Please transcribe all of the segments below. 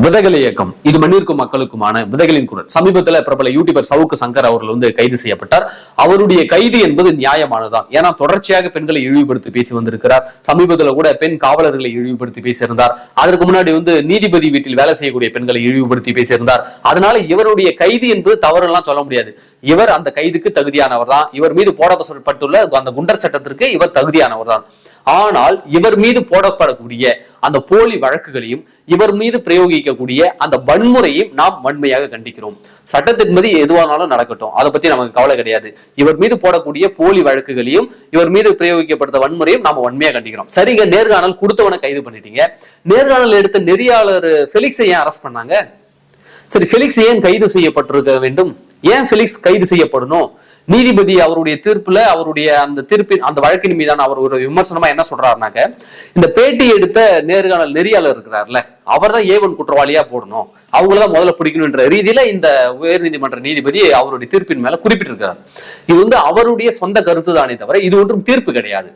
விதைகள் இயக்கம். இது மண்ணிற்கும் மக்களுக்குமான விதைகளின் குரல். சமீபத்துல பிரபல யூடியூபர் சவுக்கு சங்கர் அவர்கள் வந்து கைது செய்யப்பட்டார். அவருடைய கைது என்பது நியாயமானதுதான். ஏன்னா தொடர்ச்சியாக பெண்களை இழிவுபடுத்தி பேசி வந்திருக்கிறார். சமீபத்தில் கூட பெண் காவலர்களை இழிவுபடுத்தி பேசியிருந்தார். அதற்கு முன்னாடி வந்து நீதிபதி வீட்டில் வேலை செய்யக்கூடிய பெண்களை இழிவுபடுத்தி பேசியிருந்தார். அதனால இவருடைய கைது என்பது தவறுலாம் சொல்ல முடியாது. இவர் அந்த கைதுக்கு தகுதியானவர் தான் இவர் மீது போடப்பட்டுள்ள அந்த குண்டர் சட்டத்திற்கு இவர் தகுதியானவர் தான் ஆனால் இவர் மீது போடப்படக்கூடிய அந்த போலி வழக்குகளையும் இவர் மீது பிரயோகிக்கக்கூடிய அந்த வன்முறையும் நாம் வன்மையாக கண்டிக்கிறோம். சட்டத்தின் மீது எதுவானாலும் நடக்கட்டும். அதை பத்தி நமக்கு கவலை கிடையாது. இவர் மீது போடக்கூடிய போலி வழக்குகளையும் இவர் மீது பிரயோகிக்கப்படுத்த வன்முறையும் நாம வன்மையாக கண்டிக்கிறோம். சரிங்க நேர்காணல் கொடுத்தவனை கைது பண்ணிட்டீங்க. நேர்காணல் எடுத்த நெறியாளர் பெலிக்ஸை ஏன் அரெஸ்ட் பண்ணாங்க? சரி பெலிக்ஸ் ஏன் கைது செய்யப்பட்டிருக்க வேண்டும்? ஏன் பெலிக்ஸ் கைது செய்யப்படணும்? நீதிபதி அவருடைய தீர்ப்புல அவருடைய அந்த தீர்ப்பின் அந்த வழக்கின் மீதான அவர் ஒரு விமர்சனமா என்ன சொல்றாருனாக்க இந்த பேட்டி எடுத்த நேர்காணல் நெறியாளர் இருக்கிறார்ல அவர் தான் ஏவன் குற்றவாளியா போடணும். அவங்களதான் முதல்ல பிடிக்கணும்ன்ற ரீதியில இந்த உயர்நீதிமன்ற நீதிபதி அவருடைய தீர்ப்பின் மேல குறிப்பிட்டிருக்கிறார். இது வந்து அவருடைய சொந்த கருத்து தானே தவிர இது ஒன்றும் தீர்ப்பு கிடையாது.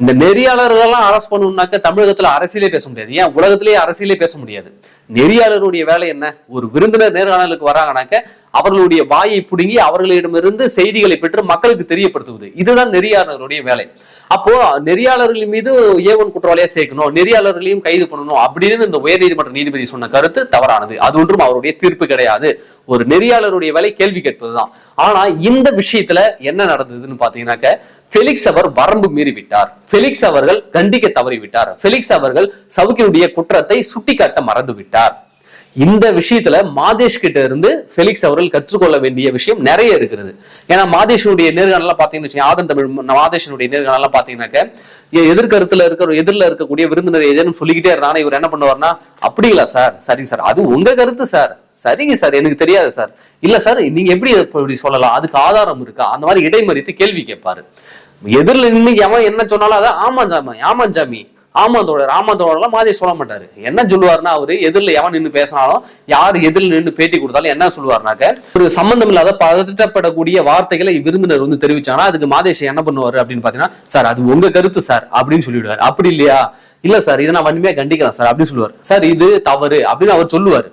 இந்த நெறியாளர்களெல்லாம் அரசு பண்ணணும்னாக்க தமிழகத்துல அரசியலே பேச முடியாது. ஏன்? உலகத்திலேயே அரசியலே பேச முடியாது. நெறியாளருடைய வேலை என்ன? ஒரு விருந்தினர் நேர்காணலுக்கு வராங்கனாக்க அவர்களுடைய வாயை பிடுங்கி அவர்களிடமிருந்து செய்திகளை பெற்று மக்களுக்கு தெரியப்படுத்துவது. இதுதான் நெறியாளருடைய வேலை. அப்போ நெறியாளர்கள் மீது ஏவன் குற்றவாளியா சேர்க்கணும் நெறியாளர்களையும் கைது பண்ணணும் அப்படின்னு இந்த உயர்நீதிமன்ற நீதிபதி சொன்ன கருத்து தவறானது. அது ஒன்றும் அவருடைய தீர்ப்பு கிடையாது. ஒரு நெறியாளருடைய வேலை கேள்வி கேட்பதுதான். ஆனா இந்த விஷயத்துல என்ன நடந்ததுன்னு பாத்தீங்கன்னாக்க பெலிக்ஸ் அவர் வரம்பு மீறிவிட்டார். பெலிக்ஸ் அவர்கள் கண்டிக்க தவறிவிட்டார். பெலிக்ஸ் அவர்கள் சவுக்கினுடைய குற்றத்தை சுட்டிக்காட்ட மறந்துவிட்டார். இந்த விஷயத்துல மாதேஷ் கிட்ட இருந்து ஃபெலிக்ஸ் அவர்கள் கற்றுக்கொள்ள வேண்டிய விஷயம் நிறைய இருக்கிறது. ஏன்னா மாதேஷனுடைய நேர்காணலாம் பாத்தீங்கன்னு வச்சுக்கோங்க, ஆதன் தமிழ் மாதேஷனுடைய நேர்காணலாம் பாத்தீங்கன்னாக்க எ- எதிர்கருத்துல இருக்கிற எதிரில் இருக்கக்கூடிய விருந்தினர் ஏதேனும் சொல்லிக்கிட்டே இருந்தாங்கன்னா இவர் என்ன பண்ணுவார்னா அப்படிங்களா சார்? சரிங்க சார். அது உங்க கருத்து சார். சரிங்க சார். எனக்கு தெரியாது சார். இல்ல சார் நீங்க எப்படி இப்படி சொல்லலாம்? அதுக்கு ஆதாரம் இருக்கா? அந்த மாதிரி இடைமறித்து கேள்வி கேட்பாரு. எதிரில் நின்று எவன் என்ன சொன்னாலும் அதான் ஆமாஞ்சாமி ஜாமி ஆமா ஜாமி மாதிரி சொல்ல மாட்டாரு. என்ன சொல்லுவாருன்னா அவரு எதிரில் எவன் நின்று பேசினாலும் யார் எதிரில் நின்று பேட்டி கொடுத்தாலும் என்ன சொல்லுவாருனாக்க ஒரு சம்பந்தம் இல்லாத பதட்டப்படக்கூடிய வார்த்தைகளை விருந்தினர் வந்து தெரிவிச்சாங்கன்னா அதுக்கு மாதேஷ் என்ன பண்ணுவாரு அப்படின்னு பாத்தீங்கன்னா சார் அது உங்க கருத்து சார் அப்படின்னு சொல்லிவிடுவாரு அப்படி இல்லையா? இல்ல சார் இதை நான் வன்மையா கண்டிக்கிறேன் சார் அப்படின்னு சொல்லுவார். சார் இது தவறு அப்படின்னு அவர் சொல்லுவார்.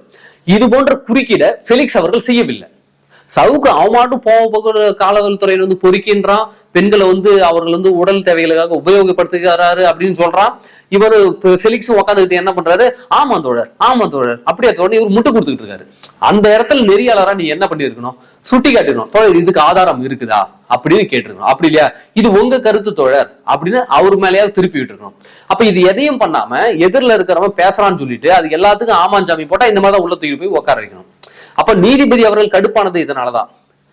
இது போன்ற குறுக்கீட ஃபெலிக்ஸ் அவர்கள் செய்யவில்லை. சவுக்கு அவமாட்டும் போக போக காவல்துறையில வந்து பொறுக்கின்றான். பெண்களை வந்து அவர்கள் வந்து உடல் தேவைகளுக்காக உபயோகப்படுத்துகிறாரு அப்படின்னு சொல்றான். இவர் ஃபெலிக்ஸும் உட்காந்துக்கிட்டு என்ன பண்றாரு? ஆமா தோழர் ஆமா தோழர். அப்படியே தோழர் இவர் முட்டை கொடுத்துக்கிட்டு இருக்காரு. அந்த இடத்துல நெறியாளரா நீ என்ன பண்ணிருக்கணும் சுட்டி காட்டிடணும் தோழர் இதுக்கு ஆதாரம் இருக்குதா? அப்படின்னு கேட்டிருக்கணும். அப்படி இல்லையா? இது உங்க கருத்து தோழர் அப்படின்னு அவர் மேலேயாவது திருப்பி விட்டுருக்கணும் அப்ப இது எதையும் பண்ணாம எதிரில் இருக்கிறவன் பேசுறான்னு சொல்லிட்டு அது எல்லாத்துக்கும் ஆமாஞ்சாமி போட்டா இந்த மாதிரி தான் உள்ள தூக்கி போய் உட்கார வைக்கணும். அப்ப நீதிபதி அவர்கள் கடுப்பானது இதனாலதான்.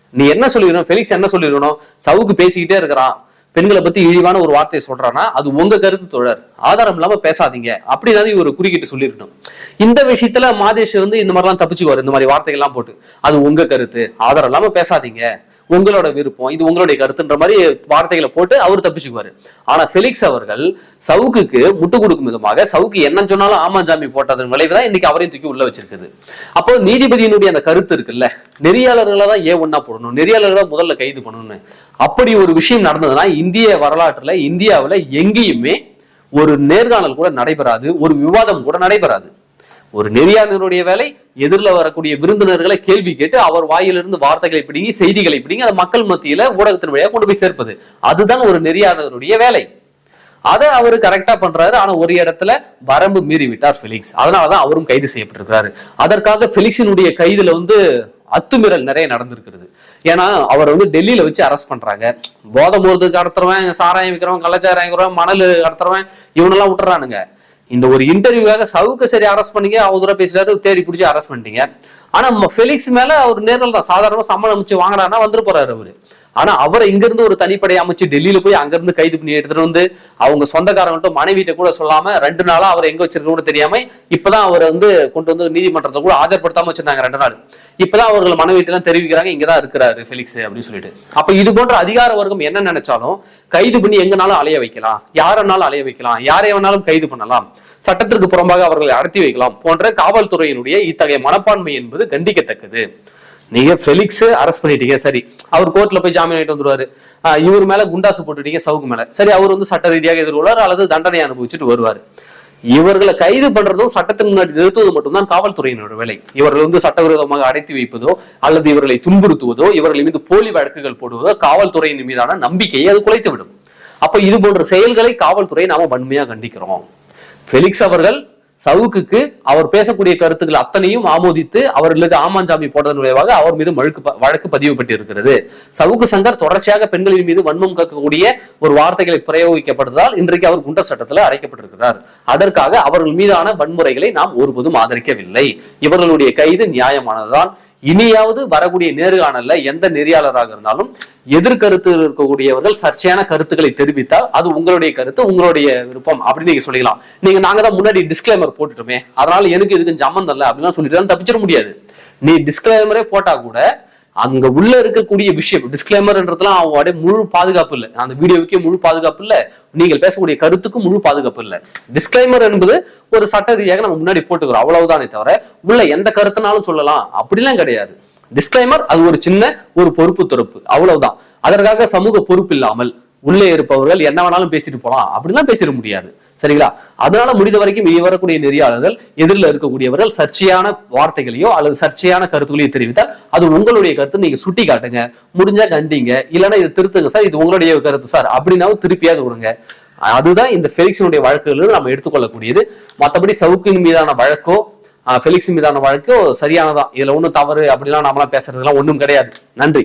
நீ என்ன சொல்லிடணும்? ஃபெலிக்ஸ் என்ன சொல்லிடணும்? சவுக்கு பேசிக்கிட்டே இருக்கிறான். பெண்களை பத்தி இழிவான ஒரு வார்த்தையை சொல்றான்னா அது உங்க கருத்து தொடர். ஆதாரம் இல்லாம பேசாதீங்க. அப்படின்னாவது இவர் குறுக்கிட்டு சொல்லிருக்கணும் இந்த விஷயத்துல மாதேஷ் வந்து இந்த மாதிரிலாம் தப்பிச்சுக்குவார். இந்த மாதிரி வார்த்தைகள்லாம் போட்டு. அது உங்க கருத்து. ஆதாரம் இல்லாம பேசாதீங்க. உங்களோட விருப்பம் இது உங்களுடைய கருத்துன்ற மாதிரி வார்த்தைகளை போட்டு அவர் தப்பிச்சுக்குவாரு. ஆனா ஃபெலிக்ஸ் அவர்கள் சவுக்குக்கு முட்டு கொடுக்கும் விதமாக சவுக்கு என்ன சொன்னாலும் ஆமாஞ்சாமி போட்டதன் விளைவுதான் இன்னைக்கு அவரையும் தூக்கி உள்ள வச்சிருக்குது. அப்போ நீதிபதியினுடைய அந்த கருத்து இருக்குல்ல நெறியாளர்களை தான் ஏன் ஒன்னா போடணும் நெறியாளர்கள் தான் முதல்ல கைது பண்ணணும்னு. அப்படி ஒரு விஷயம் நடந்ததுன்னா இந்திய வரலாற்றுல இந்தியாவில் எங்கேயுமே ஒரு நேர்காணல் கூட நடைபெறாது ஒரு விவாதம் கூட நடைபெறாது. ஒரு நெறியாளனுடைய வேலை எதிரில் வரக்கூடிய விருந்தினர்களை கேள்வி கேட்டு அவர் வாயிலிருந்து வார்த்தைகளை பிடிங்கி செய்திகளை பிடிங்கி அதை மக்கள் மத்தியில ஊடகத்தின் வழியாக கொண்டு போய் சேர்ப்பது. அதுதான் ஒரு நெறியாளருடைய வேலை. அதை அவர் கரெக்டா பண்றாரு. ஆனா ஒரு இடத்துல வரம்பு மீறி விட்டார் பிலிக்ஸ் அதனாலதான் அவரும் கைது செய்யப்பட்டிருக்கிறாரு. அதற்காக பிலிக்ஸினுடைய கைதுல வந்து அத்துமீறல் நிறைய நடந்திருக்கிறது. ஏன்னா அவர் வந்து டெல்லியில வச்சு அரெஸ்ட் பண்றாங்க. போதை மருந்துக்கு கடத்துறவன் சாராயம் விற்கிறவன் கள்ளச்சாராயம் விற்கிறவன் மணல் கடத்துறவன் இவனெல்லாம் விட்டுறானுங்க. இந்த ஒரு இன்டர்வியூக்காக சவுக்கு சரி அரெஸ்ட் பண்ணீங்க அவங்க தூரம் பேசிட்டாரு தேடி பிடிச்சி அரெஸ்ட் பண்ணிட்டீங்க. ஆனா நம்ம ஃபெலிக்ஸ் மேல அவர் நேரில் தான் சாதாரணமாக சம்மளம் அமைச்சு வாங்குறாருன்னா வந்துட்டு போறாரு அவரு. ஆனா அவரை இங்க இருந்து ஒரு தனிப்படை அமைச்சு டெல்லியில போய் அங்கிருந்து கைது பண்ணி எடுத்துட்டு வந்து அவங்க சொந்தக்காரங்கள்ட்ட மனைவிட்ட கூட சொல்லாம ரெண்டு நாளா அவர் எங்க வச்சிருக்க கூட தெரியாம இப்பதான் அவரை வந்து கொண்டு வந்து நீதிமன்றத்தை கூட ஆஜர்படுத்தாம வச்சிருந்தாங்க ரெண்டு நாள். இப்பதான் அவர்கள் மனைவிட்டெல்லாம் தெரிவிக்கிறாங்க இங்கதான் இருக்கிறாரு ஃபெலிக்ஸ் அப்படின்னு சொல்லிட்டு. அப்ப இது போன்ற அதிகார வர்க்கம் என்ன நினைச்சாலும் கைது பண்ணி எங்கனாலும் அலைய வைக்கலாம். யாரனாலும் அலைய வைக்கலாம். யாரை வேணாலும் கைது பண்ணலாம். சட்டத்திற்கு புறம்பாக அவர்களை அடர்த்தி வைக்கலாம் போன்ற காவல்துறையினுடைய இத்தகைய மனப்பான்மை என்பது கண்டிக்கத்தக்கது. நீங்க ஃபெலிக்ஸ் அரெஸ்ட் பண்ணிட்டீங்க சரி. அவர் கோர்ட்ல போய் ஜாமீன் ஆயிட்டு வந்துருவாரு. ஆஹ் இவர் மேல குண்டாசு போட்டுட்டீங்க சவுக்கு மேல. சரி அவர் வந்து சட்ட ரீதியாக எதிர்கொள்வார் அல்லது தண்டனை அனுபவிச்சுட்டு வருவார். இவர்களை கைது பண்றதும் சட்டத்தின் முன்னாடி நிறுத்துவது மட்டும்தான் காவல்துறையினோட வேலை. இவர்கள் வந்து சட்டவிரோதமாக அடைத்து வைப்பதோ அல்லது இவர்களை துன்புறுத்துவதோ இவர்கள் மீது போலி வழக்குகள் போடுவதோ காவல்துறையின் மீதான நம்பிக்கையை அது குலைத்து விடும் அப்ப இது போன்ற செயல்களை காவல்துறை நாம வன்மையா கண்டிக்கிறோம். ஃபெலிக்ஸ் அவர்கள் சவுக்குக்கு அவர் பேசக்கூடிய கருத்துக்கள் அத்தனையும் ஆமோதித்து அவர்களுக்கு ஆமாஞ்சாமி போட்டதன் விளைவாக அவர் மீது வழக்கு வழக்கு பதிவுபட்டிருக்கிறது. சவுக்கு சங்கர் தொடர்ச்சியாக பெண்களின் மீது வன்மம் கக்கக்கூடிய ஒரு வார்த்தைகளை பிரயோகிக்கப்பட்டதால் இன்றைக்கு அவர் குண்டர் சட்டத்தில் அடைக்கப்பட்டிருக்கிறார். அதற்காக அவர்கள் மீதான வன்முறைகளை நாம் ஒருபோதும் ஆதரிக்கவில்லை. இவர்களுடைய கைது நியாயமானதுதான். இனியாவது வரக்கூடிய நேர்காணல்ல எந்த நெறியாளராக இருந்தாலும் எதிர்கருத்து இருக்கக்கூடியவர்கள் சர்ச்சையான கருத்துக்களை தெரிவித்தால் அது உங்களுடைய கருத்து உங்களுடைய விருப்பம் அப்படின்னு நீங்க சொல்லிக்கலாம். நீங்க நாங்க தான் முன்னாடி டிஸ்கிளைமர் போட்டுட்டோமே. அதனால எனக்கு இதுக்கு சம்மந்தம் இல்லை அப்படிலாம் சொல்லிட்டு தப்பிச்சிட முடியாது. நீ டிஸ்கிளைமரே போட்டா கூட அங்க உள்ள இருக்கக்கூடிய விஷயம் டிஸ்கிளைமர்ன்றதுலாம் அவங்களுடைய முழு பாதுகாப்பு இல்லை. அந்த வீடியோவுக்கே முழு பாதுகாப்பு இல்ல. நீங்கள் பேசக்கூடிய கருத்துக்கும் முழு பாதுகாப்பு இல்ல. டிஸ்கிளைமர் என்பது ஒரு சட்ட ரீதியாக நம்ம முன்னாடி போட்டுக்கிறோம். அவ்வளவுதானே தவிர உள்ள எந்த கருத்துனாலும் சொல்லலாம். அப்படிலாம் கிடையாது. டிஸ்கிளைமர் அது ஒரு சின்ன ஒரு பொறுப்பு துறப்பு. அவ்வளவுதான். அதற்காக சமூக பொறுப்பு இல்லாமல் உள்ளே இருப்பவர்கள் என்ன வேணாலும் பேசிட்டு போலாம் அப்படிலாம் பேசிட முடியாது. சரிங்களா? அதனால முடிந்த வரைக்கும் இனி வரக்கூடிய நெறியாளர்கள் எதிரில் இருக்கக்கூடியவர்கள் சர்ச்சையான வார்த்தைகளையோ அல்லது சர்ச்சையான கருத்துக்களையோ தெரிவித்தால் அது உங்களுடைய கருத்து நீங்க சுட்டி காட்டுங்க முடிஞ்சா கண்டிங்க. இல்லைன்னா இது திருத்துங்க. சார் இது உங்களுடைய கருத்து சார். அப்படின்னாவும் திருப்பியாவது விடுங்க அதுதான் இந்த ஃபெலிக்ஸினுடைய வழக்குகள் நம்ம எடுத்துக்கொள்ளக்கூடியது. மற்றபடி சவுக்கின் மீதான வழக்கோ ஃபெலிக்ஸ் மீதான வழக்கோ சரியானதான் இதுல ஒன்றும் தவறு அப்படிலாம் நாமலாம் பேசுறதுலாம் ஒண்ணும் கிடையாது. நன்றி.